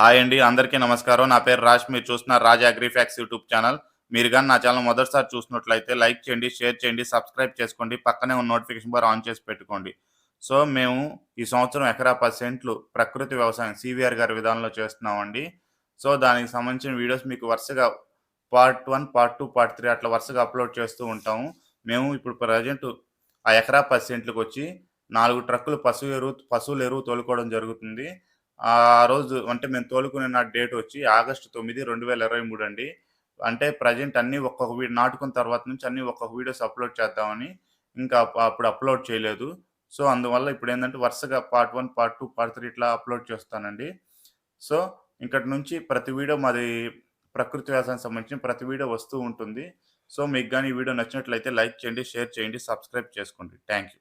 Hi అండి అందరికీ నమస్కారం. నా పేరు రాజ్ మీరు చూస్తున్నారు రాజ్ అగ్రిఫ్యాక్స్ యూట్యూబ్ ఛానల్. మీరు కానీ నా ఛానల్ మొదటిసారి చూసినట్లయితే లైక్ చేయండి షేర్ చేయండి సబ్స్క్రైబ్ చేసుకోండి పక్కనే ఉన్న నోటిఫికేషన్ బార్ ఆన్ చేసి పెట్టుకోండి. సో మేము ఈ సంవత్సరం ఎకరా పర్సెంట్లు ప్రకృతి వ్యవసాయం సివిఆర్ గారి విధానంలో చేస్తున్నామండి. సో దానికి సంబంధించిన వీడియోస్ మీకు వరుసగా part one part two part three అట్లా వరుసగా అప్లోడ్ చేస్తూ ఉంటాము. మేము ఇప్పుడు ప్రజెంట్ ఆ ఎకరా పర్సెంట్లకు వచ్చి నాలుగు ట్రక్కులు పశువు ఎరువు పశువుల ఎరువు తోలుకోవడం జరుగుతుంది. ఆ రోజు అంటే మేము తోలుకునే నా డేట్ వచ్చి ఆగస్టు తొమ్మిది రెండు వేల ఇరవై మూడు అండి. అంటే ప్రజెంట్ అన్ని ఒక్కొక్క వీడియో నాటుకున్న తర్వాత నుంచి అన్ని ఒక్కొక్క వీడియోస్ అప్లోడ్ చేద్దామని ఇంకా అప్పుడు అప్లోడ్ చేయలేదు. సో అందువల్ల ఇప్పుడు ఏంటంటే వరుసగా part one part two part three ఇట్లా అప్లోడ్ చేస్తానండి. సో ఇంకటి నుంచి ప్రతి వీడియో మాది ప్రకృతి వ్యవసాయం సంబంధించిన ప్రతి వీడియో వస్తూ ఉంటుంది. సో మీకు కానీ ఈ వీడియో నచ్చినట్లయితే లైక్ చేయండి షేర్ చేయండి సబ్స్క్రైబ్ చేసుకోండి. Thank you.